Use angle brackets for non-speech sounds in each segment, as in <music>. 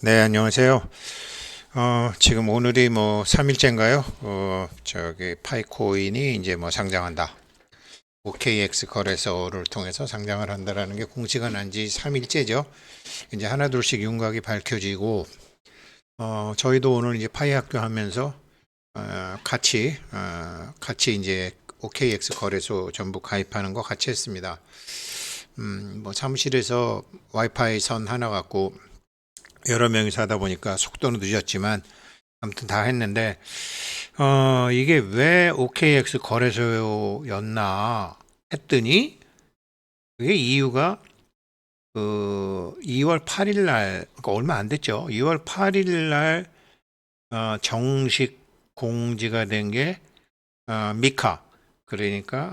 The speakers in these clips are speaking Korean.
네, 안녕하세요. 어, 지금 오늘이 뭐 3일째인가요? 어, 저기 파이코인이 이제 뭐 상장한다. OKX 거래소를 통해서 상장을 한다라는 게 공시가 난 지 3일째죠. 이제 하나둘씩 윤곽이 밝혀지고, 어, 저희도 오늘 이제 파이 학교 하면서, 어, 같이, 어, 같이 이제 OKX 거래소 전부 가입하는 거 같이 했습니다. 음, 뭐 사무실에서 와이파이 선 하나 갖고 여러 명이서 하다 보니까 속도는 늦었지만 아무튼 다 했는데 어 이게 왜 OKX 거래소였나 했더니 그게 이유가 그 2월 8일 날 그러니까 얼마 안 됐죠. 2월 8일 날 어, 정식 공지가 된게 어, 미카 그러니까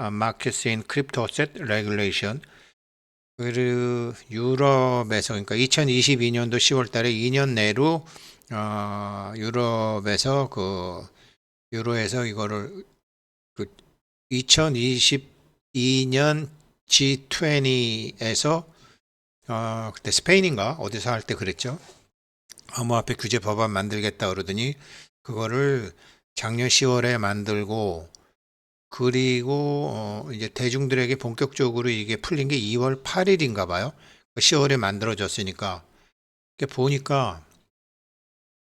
in Crypto Asset Regulation 그 유럽에서 그러니까 2022년도 10월 달에 2년 내로 어, 유럽에서 그 유로에서 이거를 그 2022년 G20에서 어, 그때 스페인인가 어디서 할 때 그랬죠. 암호화폐 규제 법안 만들겠다 그러더니 그거를 작년 10월에 만들고 그리고 어 이제 대중들에게 본격적으로 이게 풀린 게 2월 8일인가 봐요. 10월에 만들어졌으니까. 이렇게 보니까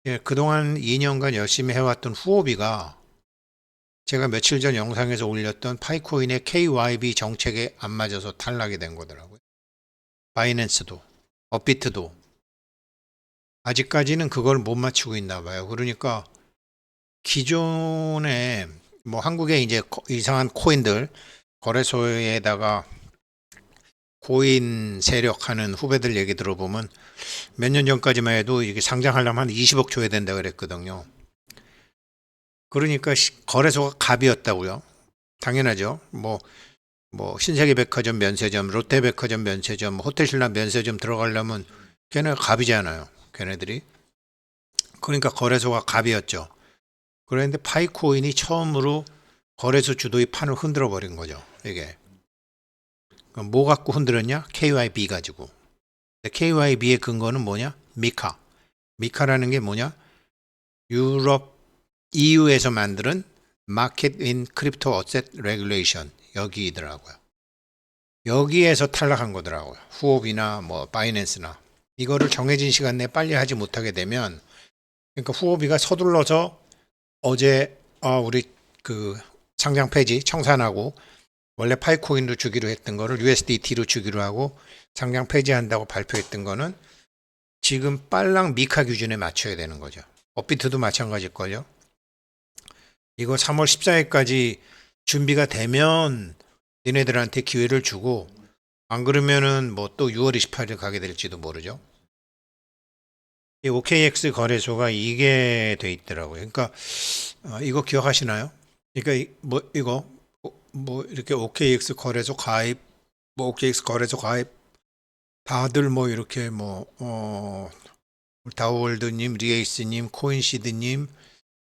예, 그동안 2년간 열심히 해왔던 후오비가 제가 며칠 전 영상에서 올렸던 파이코인의 KYB 정책에 안 맞아서 탈락이 된 거더라고요. 바이낸스도, 업비트도 아직까지는 그걸 못 맞추고 있나 봐요. 그러니까 기존에 뭐 한국에 이제 거- 이상한 코인들 거래소에다가 코인 세력 하는 후배들 얘기 들어보면 몇 년 전까지만 해도 이게 상장하려면 한 20억 줘야 된다 그랬거든요. 그러니까 시- 거래소가 갑이었다고요. 당연하죠. 뭐, 뭐 신세계 백화점 면세점, 롯데 백화점 면세점, 뭐 호텔신라 면세점 들어가려면 걔네 갑이잖아요. 걔네들이. 그러니까 거래소가 갑이었죠. 그런데 파이코인이 처음으로 거래소 주도의 판을 흔들어 버린 거죠. 이게 뭐 갖고 흔들었냐? KYB 가지고. KYB의 근거는 뭐냐? 미카. 미카라는 게 뭐냐? 유럽 EU에서 만드는 Market in Crypto 여기더라고요. 여기에서 탈락한 거더라고요. 후옵이나 뭐 바이낸스나 이거를 정해진 시간 내에 빨리 하지 못하게 되면 그러니까 후오비가 서둘러서 어제 아 우리 그 상장 폐지 청산하고 원래 파이코인로 주기로 했던 거를 USDT로 주기로 하고 상장 폐지한다고 발표했던 거는 지금 빨랑 미카 기준에 맞춰야 되는 거죠. 업비트도 마찬가지일걸요. 이거 3월 14일까지 준비가 되면 니네들한테 기회를 주고 안 그러면은 뭐 또 6월 28일 가게 될지도 모르죠. 이 OKX 거래소가 이게 돼 있더라고요. 그러니까 어, 이거 기억하시나요? 그러니까 이, 뭐 이거 어, 뭐 이렇게 OKX 거래소 가입, 뭐 OKX 거래소 가입 다들 뭐 이렇게 뭐 어, 다우월드님, 리에이스님, 코인시드님,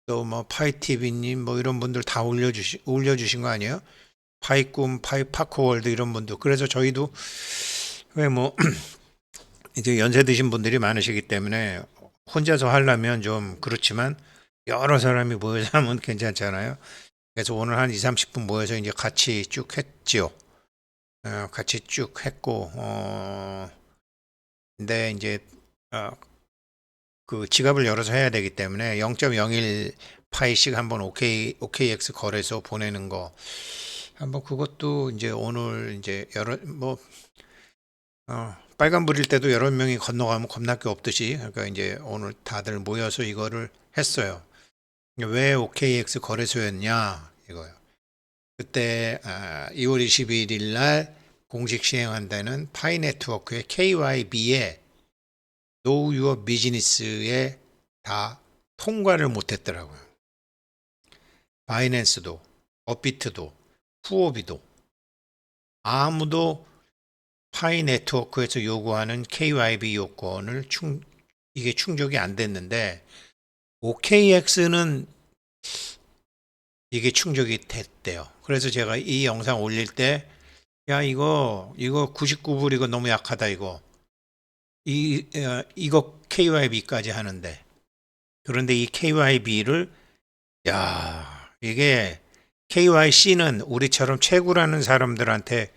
또 뭐 파이티비님 뭐 이런 분들 다 올려주시 올려주신 거 아니에요? 파이꿈, 파이 파코월드 이런 분들. 그래서 저희도 왜뭐 <clears throat> 이제 연세 드신 분들이 많으시기 때문에 혼자서 하려면 좀 그렇지만 여러 사람이 모여서 하면 <laughs> 괜찮잖아요. 그래서 오늘 한 2, 30분 모여서 이제 같이 쭉 했지요. 어, 같이 쭉 했고, 어, 근데 이제, 어, 그 지갑을 열어서 해야 되기 때문에 0.01 파이씩 한번 OK, OKX 거래소 보내는 거. 한번 그것도 이제 오늘 이제 여러, 뭐, 어, 빨간불일 때도 여러 명이 건너가면 겁날 게 없듯이 그러니까 이제 오늘 다들 모여서 이거를 했어요. 왜 OKX 거래소였냐 이거요. 그때 아, 2월 21일 날 공식 시행한다는 파이 네트워크의 KYB의 Know Your Business에 다 통과를 못했더라고요. 바이낸스도, 업비트도, 후오비도 아무도 파이 네트워크에서 요구하는 KYB 요건을 충 이게 충족이 안 됐는데 OKX는 이게 충족이 됐대요. 그래서 제가 이 영상 올릴 때 야 이거 이거 99불 이거 너무 약하다 이거 이 어, 이거 KYB까지 하는데 그런데 이 KYB를 야 이게 KYC는 우리처럼 채굴하는 사람들한테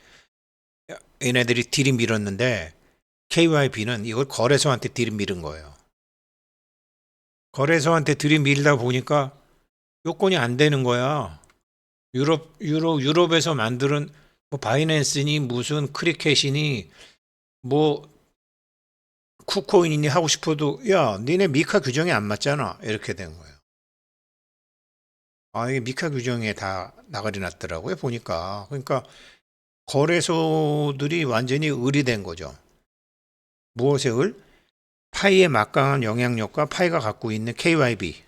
얘네들이 들이밀었는데 KYB는 이걸 거래소한테 들이밀은 거예요. 거래소한테 들이밀다 보니까 요건이 안 되는 거야. 유럽 유럽 유럽에서 만드는 뭐 바이낸스니 무슨 크리켓이니 뭐 쿠코인이니 하고 싶어도 야 니네 미카 규정에 안 맞잖아 이렇게 된 거예요. 아 이게 미카 규정에 다 나가리 났더라고요 보니까 그러니까 거래소들이 완전히 의리된 거죠. 무엇의 을? 파이의 막강한 영향력과 파이가 갖고 있는 KYB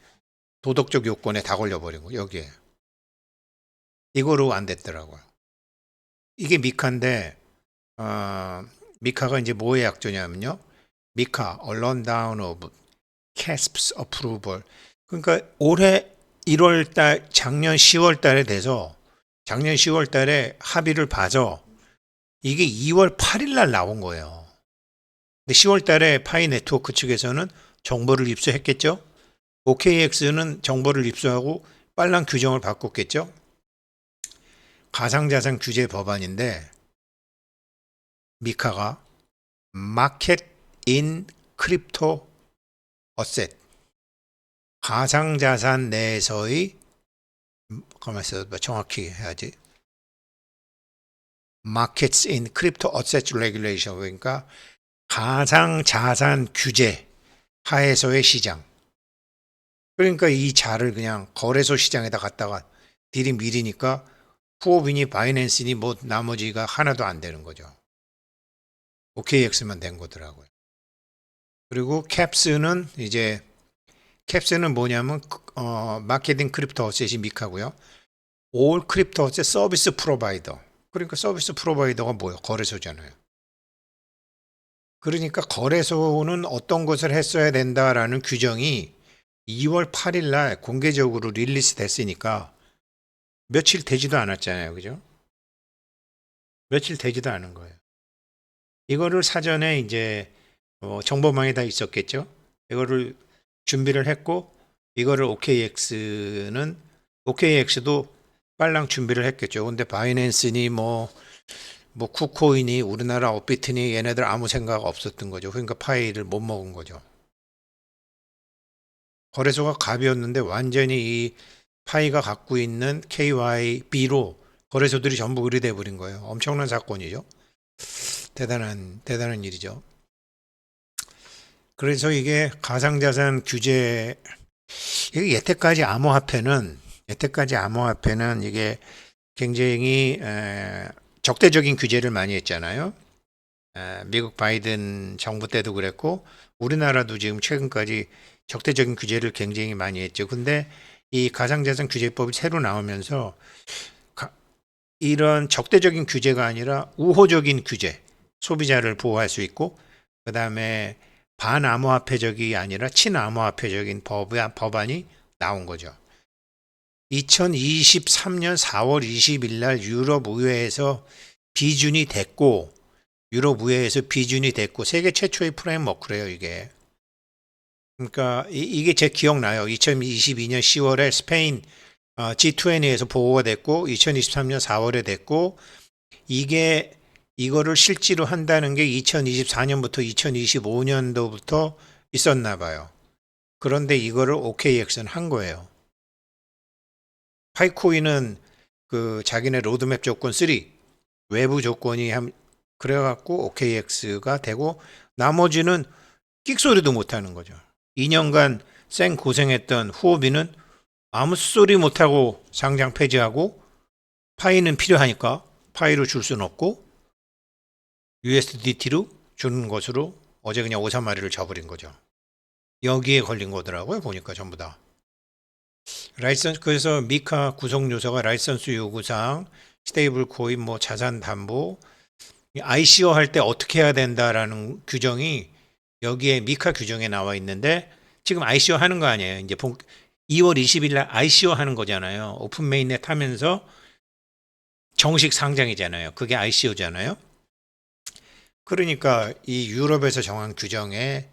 도덕적 요건에 다 걸려버리고 여기에 이거로 안 됐더라고요. 이게 미카인데 어, 미카가 이제 뭐의 약조냐면요. 미카, 언론 다운 오브 캐스프스 어프루벌. 그러니까 올해 1월 달 작년 10월 달에 돼서 작년 10월 달에 합의를 봐서 이게 2월 8일 날 나온 거예요. 근데 10월 달에 파이 네트워크 측에서는 정보를 입수했겠죠. OKX는 정보를 입수하고 빨랑 규정을 바꿨겠죠. 가상자산 규제 법안인데 미카가 마켓 인 크립토 어셋 가상자산 내에서의 음, 가만 있어 봐 정확히 해야지 Markets in Crypto Asset Regulation 그러니까 가상 자산 규제 하에서의 시장 그러니까 이 자를 그냥 거래소 시장에다 갖다가 들이밀으니까 후오빈이 바이낸스니 뭐 나머지가 하나도 안 되는 거죠. OKX만 된 거더라고요. 그리고 캡스는 이제 캡스는 뭐냐면 어, 마케팅 크립토 어셋이 미카고요. 올 크립토 어셋 서비스 프로바이더. 그러니까 서비스 프로바이더가 뭐예요? 거래소잖아요. 그러니까 거래소는 어떤 것을 했어야 된다라는 규정이 2월 8일 날 공개적으로 릴리스 됐으니까 며칠 되지도 않았잖아요. 그죠? 며칠 되지도 않은 거예요. 이거를 사전에 이제 어, 정보망에 다 있었겠죠. 이거를 준비를 했고 이거를 OKX는 OKX도 빨랑 준비를 했겠죠. 근데 바이낸스니 뭐, 뭐 쿠코인이 우리나라 업비트니 얘네들 아무 생각 없었던 거죠. 그러니까 파이를 못 먹은 거죠. 거래소가 갑이었는데 완전히 이 파이가 갖고 있는 KYB로 거래소들이 전부 의뢰돼 버린 거예요. 엄청난 사건이죠. 대단한 대단한 일이죠. 그래서 이게 가상자산 규제 이게 여태까지 암호화폐는 여태까지 암호화폐는 이게 굉장히 에, 적대적인 규제를 많이 했잖아요. 에, 미국 바이든 정부 때도 그랬고 우리나라도 지금 최근까지 적대적인 규제를 굉장히 많이 했죠. 근데 이 가상자산 규제법이 새로 나오면서 가, 이런 적대적인 규제가 아니라 우호적인 규제, 소비자를 보호할 수 있고 그 다음에 반암호화폐적이 아니라 친암호화폐적인 법안, 법안이 나온 거죠. 2023년 4월 20일 날 유럽 의회에서 비준이 됐고 유럽 의회에서 비준이 됐고 세계 최초의 프레임워크래요 이게. 그러니까 이, 게제 기억나요. 2022년 10월에 스페인 어, G20에서 보고가 됐고 2023년 4월에 됐고 이게 이거를 실제로 한다는 게 2024년부터 2025년도부터 있었나 봐요. 그런데 이거를 OKX는 한 거예요. 파이코인은 그 자기네 로드맵 조건 3 외부 조건이 한 그래갖고 OKX가 되고 나머지는 끽소리도 못하는 거죠. 2년간 생 고생했던 후오비는 아무 소리 못하고 상장 폐지하고 파이는 필요하니까 파이를 줄 수는 없고 USDT로 주는 것으로 어제 그냥 오사 마리를 줘버린 거죠. 여기에 걸린 거더라고요. 보니까 전부 다. 라이선스 그래서 미카 구성 요소가 라이선스 요구사항, 스테이블 코인, 뭐 자산 담보, ICO 할 때 어떻게 해야 된다라는 규정이 여기에 미카 규정에 나와 있는데 지금 ICO 하는 거 아니에요. 이제 2월 20일 날 ICO 하는 거잖아요. 오픈 메인넷 하면서 정식 상장이잖아요. 그게 ICO잖아요. 그러니까 이 유럽에서 정한 규정에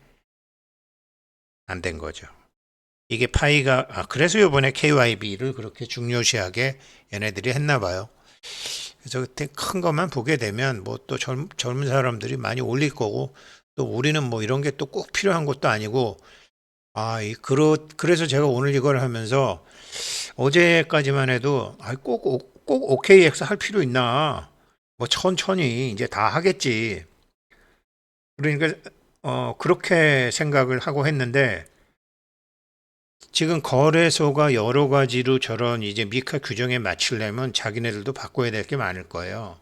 안 된 거죠. 이게 파이가 아 그래서 이번에 KYB를 그렇게 중요시하게 얘네들이 했나 봐요. 그래서 그때 큰 것만 보게 되면 뭐 또 젊은 사람들이 많이 올릴 거고 또 우리는 뭐 이런 게 또 꼭 필요한 것도 아니고 아, 이 그러 그래서 제가 오늘 이걸 하면서 어제까지만 해도 아, 꼭, 오- 꼭 OKX 할 필요 있나? 뭐 천천히 이제 다 하겠지. 그러니까 어 그렇게 생각을 하고 했는데 지금 거래소가 여러 가지로 저런 이제 미카 규정에 맞추려면 자기네들도 바꿔야 될 게 많을 거예요.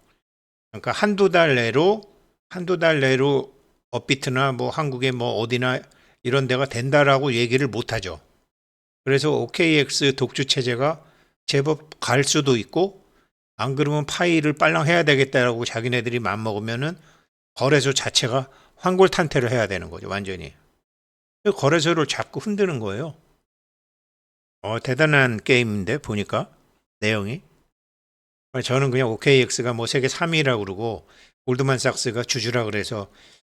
그러니까 한두 달 내로 한두 달 내로 업비트나 뭐 한국의 뭐 어디나 이런 데가 된다라고 얘기를 못 하죠. 그래서 OKX 독주 체제가 제법 갈 수도 있고 안 그러면 파일을 빨랑 해야 되겠다라고 자기네들이 맘 먹으면은 거래소 자체가 환골탄퇴를 해야 되는 거죠, 완전히. 그 거래소를 자꾸 흔드는 거예요. 어, 대단한 게임인데, 보니까, 내용이. 저는 그냥 OKX가 뭐 세계 3위라고 그러고, 골드만삭스가 주주라 그래서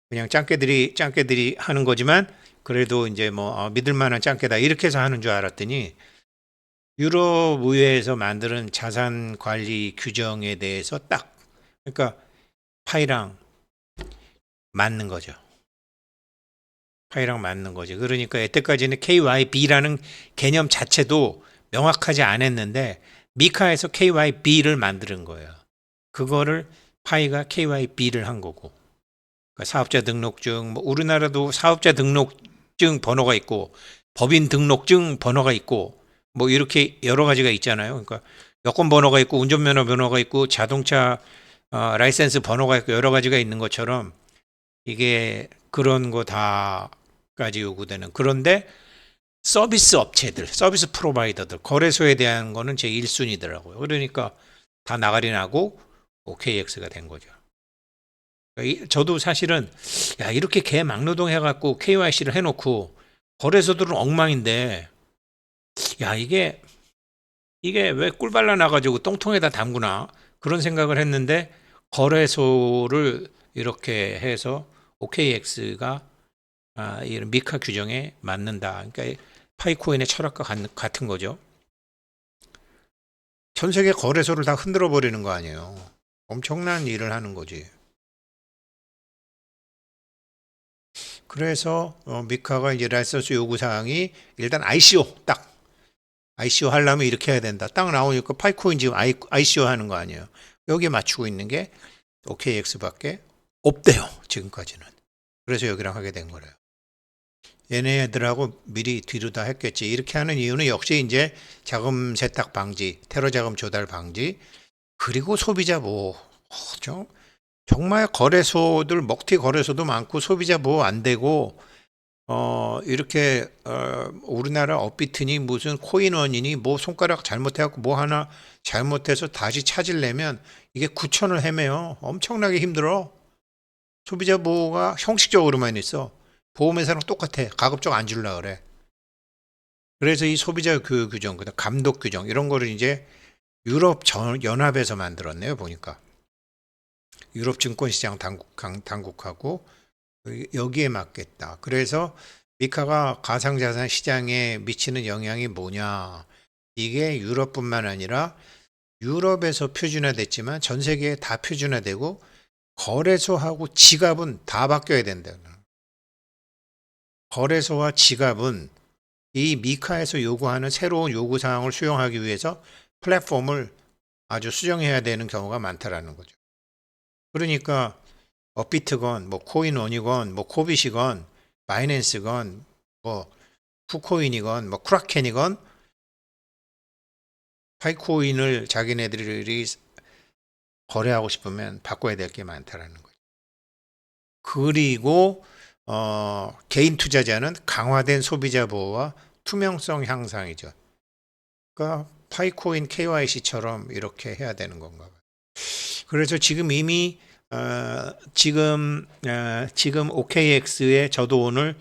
그냥 짱깨들이, 짱깨들이 하는 거지만, 그래도 이제 뭐, 어, 믿을 만한 짱깨다. 이렇게 해서 하는 줄 알았더니, 유럽 의회에서 만드는 자산 관리 규정에 대해서 딱, 그러니까 파이랑 맞는 거죠. 파이랑 맞는 거죠. 그러니까 여태까지는 KYB라는 개념 자체도 명확하지 않았는데 미카에서 KYB를 만드는 거예요. 그거를 파이가 KYB를 한 거고. 그러니까 사업자 등록증, 뭐 우리나라도 사업자 등록증 번호가 있고 법인 등록증 번호가 있고 뭐 이렇게 여러 가지가 있잖아요. 그러니까 여권 번호가 있고 운전면허 번호가 있고 자동차 어, 라이센스 번호가 있고 여러 가지가 있는 것처럼 이게 그런 거 다까지 요구되는 그런데 서비스 업체들, 서비스 프로바이더들, 거래소에 대한 거는 제 1순위더라고요. 그러니까 다 나가리 나고 OKX가 된 거죠. 이- 저도 사실은 야 이렇게 개 막노동 해갖고 KYC를 해놓고 거래소들은 엉망인데 야 이게 이게 왜 꿀 발라 나가지고 똥통에다 담구나 그런 생각을 했는데 거래소를 이렇게 해서 OKX가 아, 이런 미카 규정에 맞는다. 그러니까 파이코인의 철학과 같- 같은 거죠. 전 세계 거래소를 다 흔들어 버리는 거 아니에요. 엄청난 일을 하는 거지. 그래서 어, 미카가 이제 라이선스 요구 사항이 일단 ICO 딱 ICO 하려면 이렇게 해야 된다. 딱 나오니까 파이코인 지금 ICO 하는 거 아니에요. 여기에 맞추고 있는 게 OKX밖에 없대요. 지금까지는. 그래서 여기랑 하게 된 거래요. 얘네들하고 미리 뒤로 다 했겠지. 이렇게 하는 이유는 역시 이제 자금 세탁 방지, 테러 자금 조달 방지, 그리고 소비자 보호. 어, 저- 정말 거래소들 먹튀 거래소도 많고 소비자 보호 안 되고 어 이렇게 어 우리나라 업비트니 무슨 코인원이니 뭐 손가락 잘못해갖고 뭐 하나 잘못해서 다시 찾으려면 이게 9천을 헤매요. 엄청나게 힘들어. 소비자 보호가 형식적으로만 있어. 보험회사랑 똑같아. 가급적 안 줄라 그래. 그래서 이 소비자 교육 규정, 그다음 감독 규정 이런 거를 이제 유럽 전- 연합에서 만들었네요. 보니까 유럽 증권시장 당국 강- 당국하고 여기에 맞겠다. 그래서 미카가 가상자산 시장에 미치는 영향이 뭐냐? 이게 유럽뿐만 아니라 유럽에서 표준화됐지만 전 세계에 다 표준화되고 거래소하고 지갑은 다 바뀌어야 된다. 거래소와 지갑은 이 미카에서 요구하는 새로운 요구 사항을 수용하기 위해서 플랫폼을 아주 수정해야 되는 경우가 많다라는 거죠. 그러니까 업비트건 뭐 코인원이건 뭐 코빗이건 바이낸스건 뭐 쿠코인이건 뭐 크라켄이건 파이코인을 자기네들이 거래하고 싶으면 바꿔야 될 게 많다라는 거죠. 그리고 어, 개인 투자자는 강화된 소비자 보호와 투명성 향상이죠. 그러니까 파이코인 KYC처럼 이렇게 해야 되는 건가 봐요. 그래서 지금 이미 어, 지금 어, 지금 OKX에 저도 오늘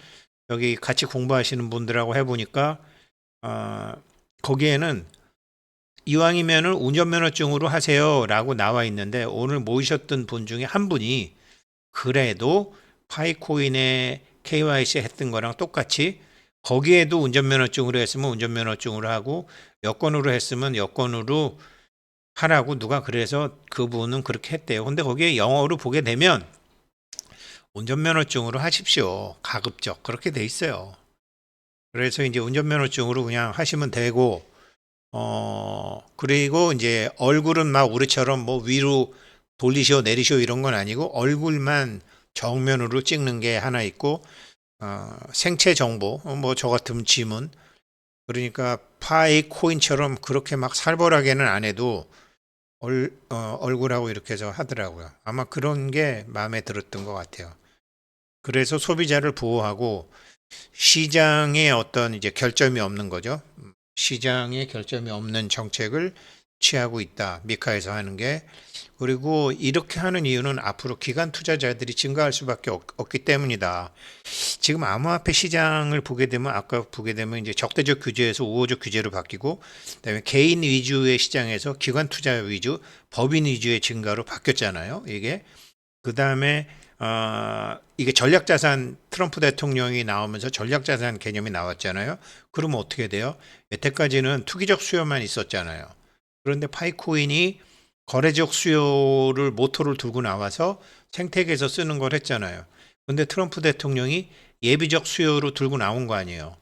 여기 같이 공부하시는 분들하고 해보니까 어, 거기에는 이왕이면은 운전면허증으로 하세요라고 나와 있는데 오늘 모이셨던 분 중에 한 분이 그래도 파이코인에 KYC 했던 거랑 똑같이 거기에도 운전면허증으로 했으면 운전면허증으로 하고 여권으로 했으면 여권으로 하라고 누가 그래서 그분은 그렇게 했대요. 근데 거기에 영어로 보게 되면 운전면허증으로 하십시오. 가급적 그렇게 돼 있어요. 그래서 이제 운전면허증으로 그냥 하시면 되고 어 그리고 이제 얼굴은 막 우리처럼 뭐 위로 돌리시오 내리시오 이런 건 아니고 얼굴만 정면으로 찍는 게 하나 있고 어, 생체 정보 뭐 저 같은 지문 그러니까 파이 코인처럼 그렇게 막 살벌하게는 안 해도 얼, 어, 얼굴하고 이렇게 해서 하더라고요. 아마 그런 게 마음에 들었던 것 같아요. 그래서 소비자를 보호하고 시장에 어떤 이제 결점이 없는 거죠. 시장에 결점이 없는 정책을 취하고 있다. 미카에서 하는 게. 그리고 이렇게 하는 이유는 앞으로 기관 투자자들이 증가할 수밖에 없, 없기 때문이다. 지금 암호화폐 시장을 보게 되면 아까 보게 되면 이제 적대적 규제에서 우호적 규제로 바뀌고 그다음에 개인 위주의 시장에서 기관 투자 위주, 법인 위주의 증가로 바뀌었잖아요. 이게 그다음에 어, 이게 전략자산 트럼프 대통령이 나오면서 전략자산 개념이 나왔잖아요. 그러면 어떻게 돼요? 여태까지는 투기적 수요만 있었잖아요. 그런데 파이코인이 거래적 수요를 모토를 두고 나와서 생태계에서 쓰는 걸 했잖아요. 근데 트럼프 대통령이 예비적 수요로 들고 나온 거 아니에요.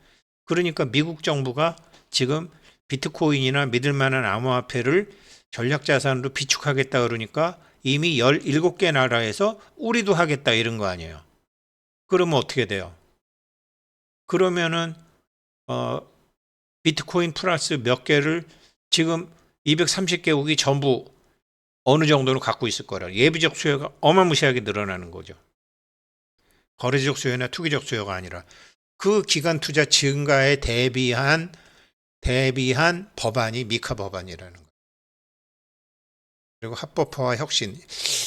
그러니까 미국 정부가 지금 비트코인이나 믿을 만한 암호화폐를 전략자산으로 비축하겠다 그러니까 이미 17개 나라에서 우리도 하겠다 이런 거 아니에요. 그러면 어떻게 돼요? 그러면은 어 비트코인 플러스 몇 개를 지금 230개국이 전부 어느 정도는 갖고 있을 거라. 예비적 수요가 어마무시하게 늘어나는 거죠. 거래적 수요나 투기적 수요가 아니라 그 기간 투자 증가에 대비한 대비한 법안이 미카 법안이라는. 그리고 합법화와 혁신.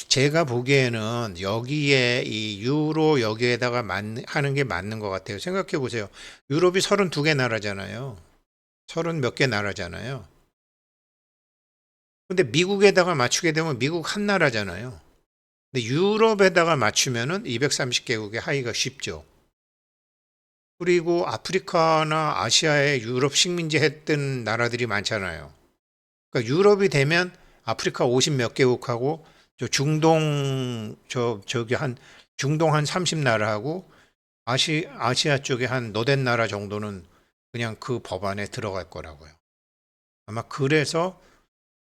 제가 보기에는 여기에 이 유로 여기에다가 맞, 하는 게 맞는 것 같아요. 생각해 보세요. 유럽이 32개 나라잖아요. 30 몇 개 나라잖아요. 근데 미국에다가 맞추게 되면 미국 한 나라잖아요. 근데 유럽에다가 맞추면은 230개국의 하기가 쉽죠. 그리고 아프리카나 아시아에 유럽 식민지 했던 나라들이 많잖아요. 그러니까 유럽이 되면 아프리카 50 몇 개국하고 저 중동 저 저기 한 중동 한 30나라하고 아시 아시아 쪽에 한 너댓 나라 정도는 그냥 그 법안에 들어갈 거라고요. 아마 그래서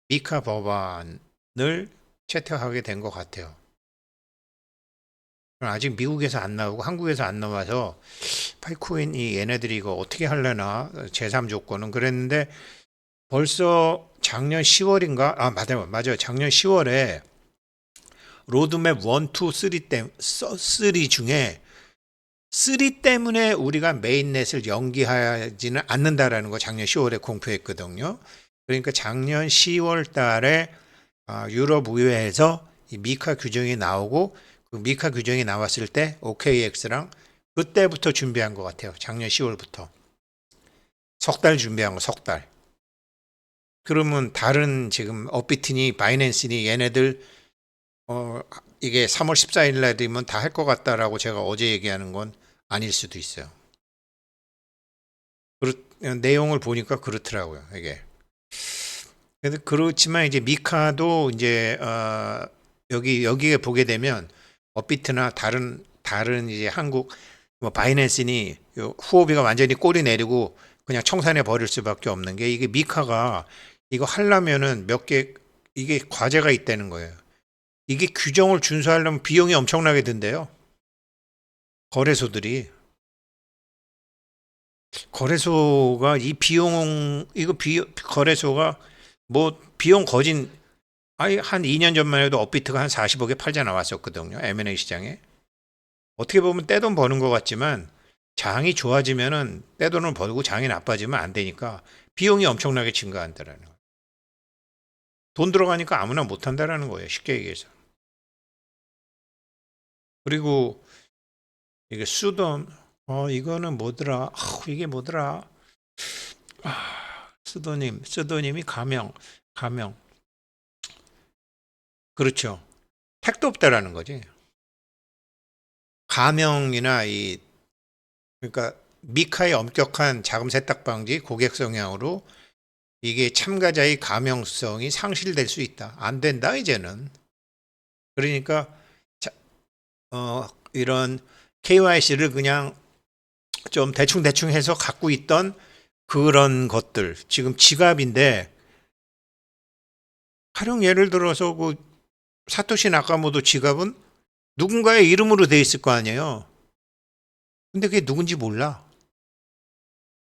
미카 법안을 채택하게 된 것 같아요. 아직 미국에서 안 나오고 한국에서 안 나와서 파이코인이 얘네들이 이거 어떻게 할려나 제3 조건은 그랬는데 벌써 작년 10월인가 아 맞아요 맞아요 작년 10월에 로드맵 1, 2, 3 때, 3 중에 3 때문에 우리가 메인넷을 연기하지는 않는다라는 거 작년 10월에 공표했거든요. 그러니까 작년 10월 달에 아, 유럽 의회에서 이 미카 규정이 나오고 그 미카 규정이 나왔을 때 OKX랑 그때부터 준비한 것 같아요. 작년 10월부터. 석 달 준비한 거, 석 달. 그러면 다른 지금 업비트니 바이낸스니 얘네들 어 이게 3월 14일 날 되면 다 할 것 같다라고 제가 어제 얘기하는 건 아닐 수도 있어요. 그렇, 내용을 보니까 그렇더라고요. 이게. 그래서 그렇지만 이제 미카도 이제 어 여기 여기에 보게 되면 업비트나 다른 다른 이제 한국 뭐 바이낸스니 요 후오비가 완전히 꼬리 내리고 그냥 청산해 버릴 수밖에 없는 게 이게 미카가 이거 하려면은 몇 개 이게 과제가 있다는 거예요. 이게 규정을 준수하려면 비용이 엄청나게 든대요. 거래소들이 거래소가 이 비용 이거 비 거래소가 뭐 비용 거진 아니 한 2년 전만 해도 업비트가 한 40억에 팔자 나왔었거든요. M&A 시장에. 어떻게 보면 떼돈 버는 것 같지만 장이 좋아지면은 떼돈을 벌고 장이 나빠지면 안 되니까 비용이 엄청나게 증가한다라는 거예요. 돈 들어가니까 아무나 못 한다라는 거예요. 쉽게 얘기해서. 그리고 이게 수돈 어 이거는 뭐더라? 아, 이게 뭐더라? 아, 수도님, 수도님이 가명, 가명. 그렇죠. 택도 없다라는 거지. 가명이나 이 그러니까 미카의 엄격한 자금 세탁 방지 고객 성향으로 이게 참가자의 가명성이 상실될 수 있다. 안 된다 이제는. 그러니까 자, 어, 이런 KYC를 그냥 좀 대충 대충 해서 갖고 있던 그런 것들 지금 지갑인데 가령 예를 들어서 그 사토시 나카모토 지갑은 누군가의 이름으로 돼 있을 거 아니에요. 근데 그게 누군지 몰라.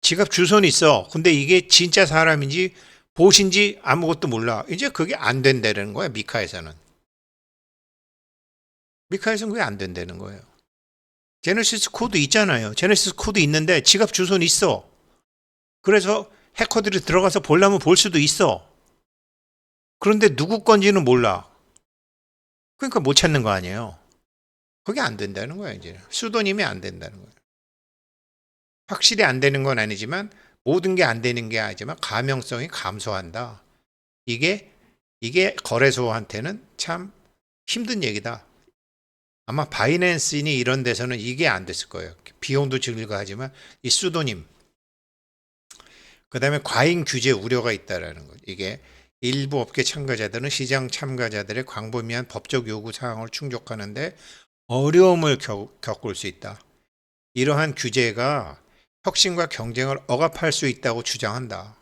지갑 주소는 있어. 근데 이게 진짜 사람인지 보신지 아무것도 몰라. 이제 그게 안 된다는 거야, 미카에서는. 미카에서는 그게 안 된다는 거예요. 제네시스 코드 있잖아요. 제네시스 코드 있는데 지갑 주소는 있어. 그래서 해커들이 들어가서 보려면 볼 수도 있어. 그런데 누구 건지는 몰라. 그러니까 못 찾는 거 아니에요. 그게 안 된다는 거야, 이제. 수도님이 안 된다는 거예요. 확실히 안 되는 건 아니지만 모든 게 안 되는 게 아니지만 가명성이 감소한다. 이게 이게 거래소한테는 참 힘든 얘기다. 아마 바이낸스니 이런 데서는 이게 안 됐을 거예요. 비용도 증가하지만 이 수도님 그다음에 과잉 규제 우려가 있다라는 거. 이게 일부 업계 참가자들은 시장 참가자들의 광범위한 법적 요구 사항을 충족하는데 어려움을 겪, 겪을 수 있다. 이러한 규제가 혁신과 경쟁을 억압할 수 있다고 주장한다.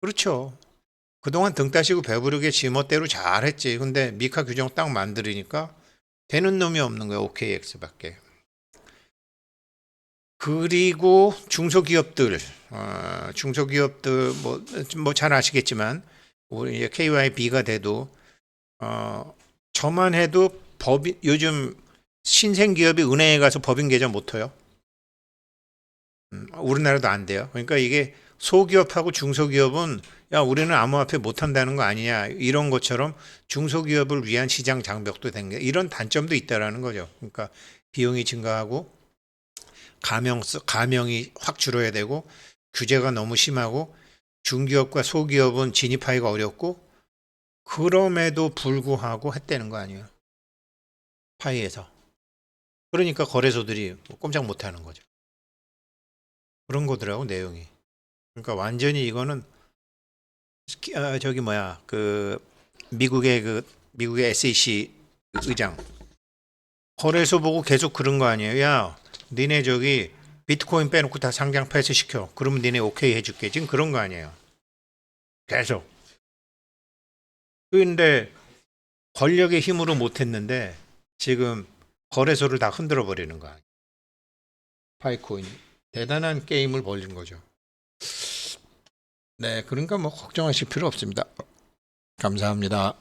그렇죠. 그동안 등 따시고 배부르게 지멋대로 잘했지. 근데 미카 규정 딱 만들으니까 되는 놈이 없는 거야. OKX밖에. 그리고 중소기업들, 어, 중소기업들 뭐잘 아시겠지만 우리 이제 KYB가 돼도 어, 저만 해도 법인 요즘 신생 기업이 은행에 가서 법인 계좌 못 터요. 음, 우리나라도 안 돼요. 그러니까 이게 소기업하고 중소기업은 야 우리는 암호화폐 못 한다는 거 아니냐 이런 것처럼 중소기업을 위한 시장 장벽도 된 게 이런 단점도 있다라는 거죠. 그러니까 비용이 증가하고 가명 가명이 확 줄어야 되고 규제가 너무 심하고 중기업과 소기업은 진입하기가 어렵고 그럼에도 불구하고 했다는 거 아니에요. 파이에서. 그러니까 거래소들이 뭐 꼼짝 못 하는 거죠. 그런 거더라고 내용이. 그러니까 완전히 이거는 아, 저기 뭐야 그 미국의 그 미국의 SEC 의장 거래소 보고 계속 그런 거 아니에요? 야, 니네 저기 비트코인 빼놓고 다 상장 폐쇄 시켜. 그러면 니네 오케이 해줄게. 지금 그런 거 아니에요? 계속. 근데 권력의 힘으로 못했는데 지금 거래소를 다 흔들어 버리는 거 아니에요? 파이코인이. 대단한 게임을 벌린 거죠. 네, 그러니까 뭐 걱정하실 필요 없습니다. 감사합니다.